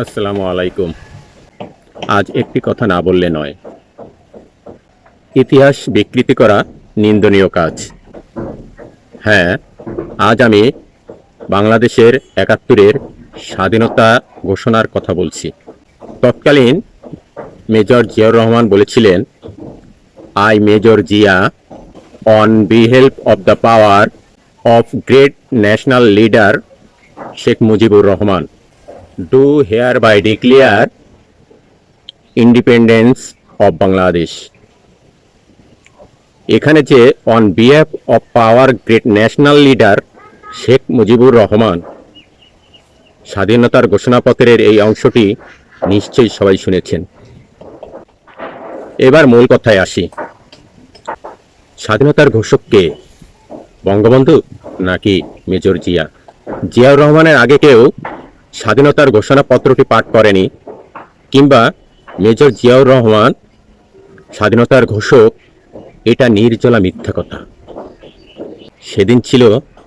আসসালামু আলাইকুম। আজ একটি কথা না বললে নয়। ইতিহাস বিকৃতি করা নিন্দনীয় কাজ। হ্যাঁ আজ আমি বাংলাদেশের একাত্তরের স্বাধীনতা ঘোষণার কথা বলছি। তৎকালীন মেজর জিয়াউর রহমান বলেছিলেন I major Zia on বিহেল্প of the power of great national leader Sheikh Mujibur Rahman. Do hereby declare independence of Bangladesh এখানে যে on behalf of power great national leader Sheikh Mujibur Rahman, স্বাধীনতার ঘোষণাপত্রের এই অংশটি নিশ্চয়ই সবাই শুনেছেন। এবার মূল কথায় আসি। স্বাধীনতার ঘোষক কে বঙ্গবন্ধু নাকি মেজর জিয়া? জিয়াউর রহমানের আগে কেউ স্বাধীনতার ঘোষণাপত্রটি পাঠ করেনি কিংবা মেজর জিয়াউর রহমান স্বাধীনতার ঘোষক, এটা নির্জলা মিথ্যা কথা। সেদিন ছিল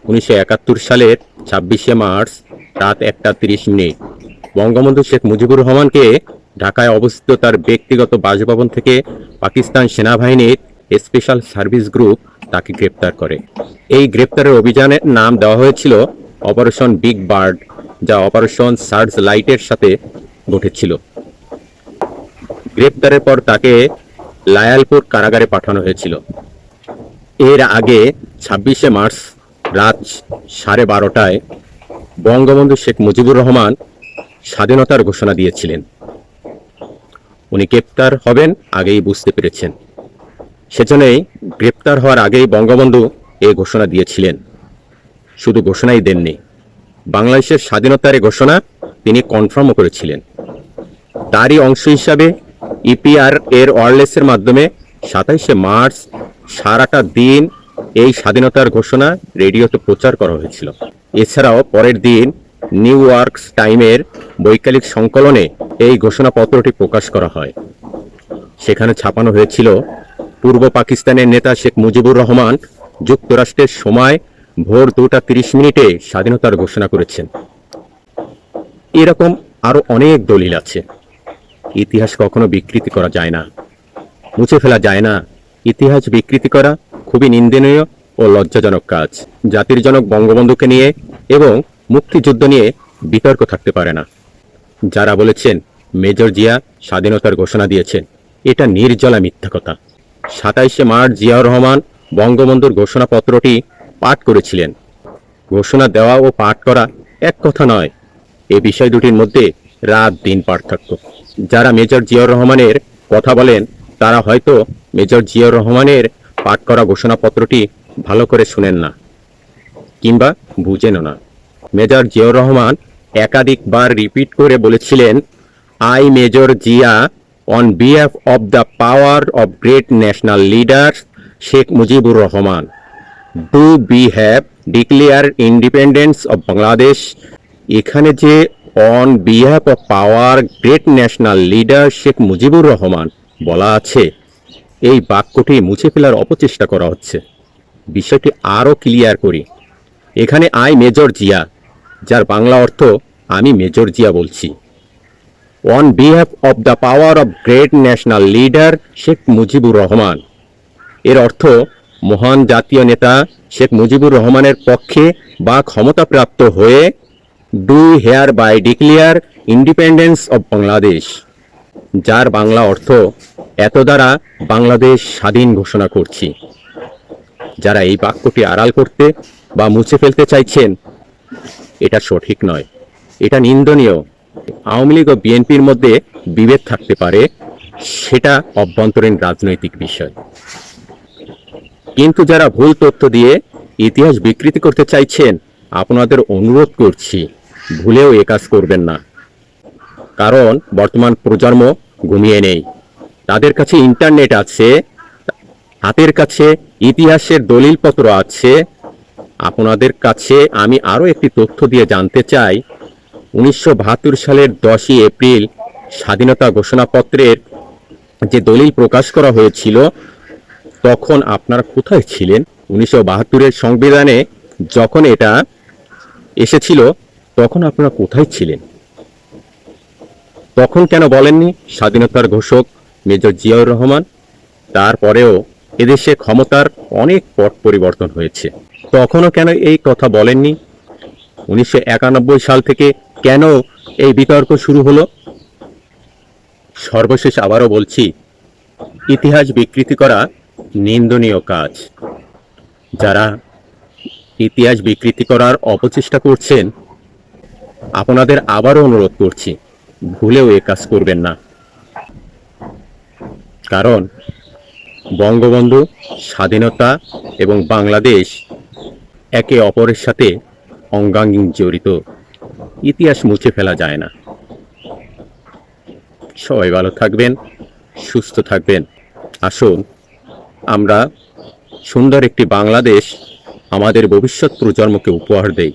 উনিশশো একাত্তর সালের ছাব্বিশে মার্চ, রাত একটা তিরিশ মিনিট। বঙ্গবন্ধু শেখ মুজিবুর রহমানকে ঢাকায় অবস্থিত তার ব্যক্তিগত বাসভবন থেকে পাকিস্তান সেনাবাহিনীর স্পেশাল সার্ভিস গ্রুপ তাকে গ্রেপ্তার করে। এই গ্রেপ্তারের অভিযানের নাম দেওয়া হয়েছিল অপারেশন বিগ বার্ড। যা অপারেশন সার্চ লাইটের সাথে ঘটেছিল। গ্রেপ্তারের পর তাকে লায়ালপুর কারাগারে পাঠানো হয়েছিল। এর আগে ছাব্বিশে মার্চ রাত সাড়ে বারোটায় বঙ্গবন্ধু শেখ মুজিবুর রহমান স্বাধীনতার ঘোষণা দিয়েছিলেন। উনি গ্রেপ্তার হবেন আগেই বুঝতে পেরেছেন। সেজন্যই গ্রেপ্তার হওয়ার আগেই বঙ্গবন্ধু এ ঘোষণা দিয়েছিলেন। শুধু ঘোষণাই দেননি বাংলাদেশের স্বাধীনতার ঘোষণা তিনি কনফার্মও করেছিলেন। তারই অংশ হিসাবে ইপিআর এর ওয়ারলেসের মাধ্যমে সাতাইশে মার্চ সারাটা দিন এই স্বাধীনতার ঘোষণা রেডিওতে প্রচার করা হয়েছিল। এছাড়াও পরের দিন নিউ ইয়র্কস টাইমের বৈকালিক সংকলনে এই ঘোষণাপত্রটি প্রকাশ করা হয়। সেখানে ছাপানো হয়েছিল, পূর্ব পাকিস্তানের নেতা শেখ মুজিবুর রহমান যুক্তরাষ্ট্রের সময় ভোর দুটা তিরিশ মিনিটে স্বাধীনতার ঘোষণা করেছেন। এরকম আরও অনেক দলিল আছে। ইতিহাস কখনো বিকৃতি করা যায় না। মুছে ফেলা যায় না। ইতিহাস বিকৃতি করা খুবই নিন্দনীয় ও লজ্জাজনক কাজ। জাতির জনক বঙ্গবন্ধুকে নিয়ে এবং মুক্তিযুদ্ধ নিয়ে বিতর্ক থাকতে পারে না। যারা বলেছেন মেজর জিয়া স্বাধীনতার ঘোষণা দিয়েছেন, এটা নির্জলা মিথ্যা কথা। সাতাইশে মার্চ জিয়াউর রহমান বঙ্গবন্ধুর ঘোষণাপত্রটি পাঠ করেছিলেন। ঘোষণা দেওয়া ও পাঠ করা এক কথা নয়। এ বিষয় দুটির মধ্যে রাত দিন পার্থক্য। যারা মেজর জিয়াউর রহমানের কথা বলেন, তারা হয়তো মেজর জিয়াউর রহমানের পাঠ করা ঘোষণাপত্রটি ভালো করে শুনেন না, কিংবা বুঝেনও না। মেজর জিয়াউর রহমান একাধিকবার রিপিট করে বলেছিলেন, I Major Zia, on behalf of the power of great national leader Sheikh Mujibur Rahman. Do be have declare independence of Bangladesh এখানে যে on behalf of power great national leader Sheikh Mujibur Rahman বলা আছে, এই বাক্যটি মুছে ফেলার অপচেষ্টা করা হচ্ছে। বিষয়টি আরও ক্লিয়ার করি। এখানে আই মেজর জিয়া যার বাংলা অর্থ আমি মেজর জিয়া বলছি। On behalf of the power of great national leader Sheikh Mujibur Rahman, এর অর্থ মহান জাতীয় নেতা শেখ মুজিবুর রহমানের পক্ষে বা ক্ষমতাপ্রাপ্ত হয়ে do hereby declare independence of Bangladesh, যার বাংলা অর্থ এত দ্বারা বাংলাদেশ স্বাধীন ঘোষণা করছি। যারা এই বাক্যটি আড়াল করতে বা মুছে ফেলতে চাইছেন, এটা সঠিক নয়। এটা নিন্দনীয়। আওয়ামী লীগ ও বিএনপির মধ্যে বিভেদ থাকতে পারে, সেটা অভ্যন্তরীণ রাজনৈতিক বিষয়। কিন্তু যারা ভুল তথ্য দিয়ে ইতিহাস বিকৃতি করতে চাইছেন, আপনাদের অনুরোধ করছি, ভুলেও এ কাজ করবেন না। কারণ বর্তমান প্রজন্ম ঘুমিয়ে নেই। তাদের কাছে ইন্টারনেট আছে হাতের কাছে ইতিহাসের দলিলপত্র আছে। আপনাদের কাছে আমি আরও একটি তথ্য দিয়ে জানতে চাই, উনিশশো বাহাত্তর সালের দশই এপ্রিল স্বাধীনতা ঘোষণাপত্রের যে দলিল প্রকাশ করা হয়েছিল তখন আপনারা কোথায় ছিলেন? উনিশশো বাহাত্তরের সংবিধানে যখন এটা এসেছিল, তখন আপনারা কোথায় ছিলেন? তখন কেন বলেননি? স্বাধীনতার ঘোষক মেজর জিয়াউর রহমান। তারপরেও এদেশে ক্ষমতার অনেক পট পরিবর্তন হয়েছে। তখনও কেন এই কথা বলেননি? উনিশশো একানব্বই সাল থেকে কেন এই বিতর্ক শুরু হলো? সর্বশেষ আবারও বলছি, ইতিহাস বিকৃতি করা নিন্দনীয় কাজ। যারা ইতিহাস বিকৃতি করার অপচেষ্টা করছেন, আপনাদের আবারও অনুরোধ করছি, ভুলেও এ কাজ করবেন না। কারণ বঙ্গবন্ধু, স্বাধীনতা এবং বাংলাদেশ একে অপরের সাথে অঙ্গাঙ্গিং জড়িত। ইতিহাস মুছে ফেলা যায় না। সবাই ভালো থাকবেন, সুস্থ থাকবেন। আসুন আমরা সুন্দর একটি বাংলাদেশ আমাদের ভবিষ্যৎ প্রজন্মকে উপহার দেই।